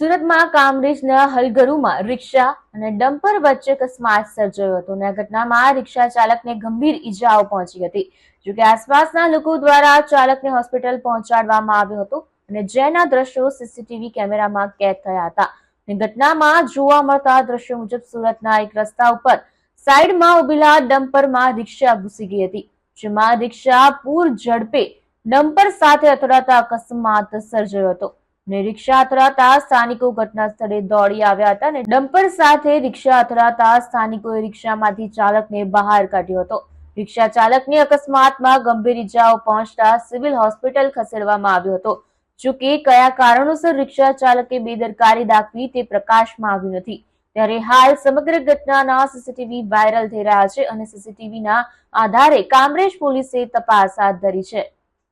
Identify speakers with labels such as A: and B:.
A: સુરતમાં કામરેજના હલગરુમાં રિક્ષા અને ડમ્પર વચ્ચે અકસ્માત સર્જાયો હતો અને આ ઘટનામાં રિક્ષા ચાલકને ગંભીર ઈજાઓ પહોંચી હતી. જોકે આસપાસના લોકો દ્વારા ચાલકને હોસ્પિટલ પહોંચાડવામાં આવ્યો હતો અને જેના દ્રશ્યો સીસીટીવી કેમેરામાં કેદ થયા હતા. અને ઘટનામાં જોવા મળતા દ્રશ્યો મુજબ સુરતના એક રસ્તા ઉપર સાઈડમાં ઉભેલા ડમ્પરમાં રિક્ષા ઘૂસી ગઈ હતી, જેમાં રિક્ષા પૂર ઝડપે ડમ્પર સાથે અથડાતા અકસ્માત સર્જાયો હતો. અને રિક્ષા અથડાતા સ્થાનિકો ઘટના સ્થળે દોડી આવ્યા હતા અને ડમ્પર સાથે રિક્ષા અથડાતા સ્થાનિકોએ રિક્ષામાંથી ચાલકને બહાર કાઢ્યો હતો. રિક્ષા ચાલકને અકસ્માતમાં ગંભીર ઈજાઓ પહોંચતા સિવિલ હોસ્પિટલ ખસેડવામાં આવ્યો હતો. જોકે કયા કારણોસર રિક્ષા ચાલકે બેદરકારી દાખવી તે પ્રકાશમાં આવ્યું નથી. ત્યારે હાલ સમગ્ર ઘટનાના સીસીટીવી વાયરલ થઈ રહ્યા છે અને સીસીટીવીના આધારે કામરેજ પોલીસે તપાસ હાથ ધરી છે.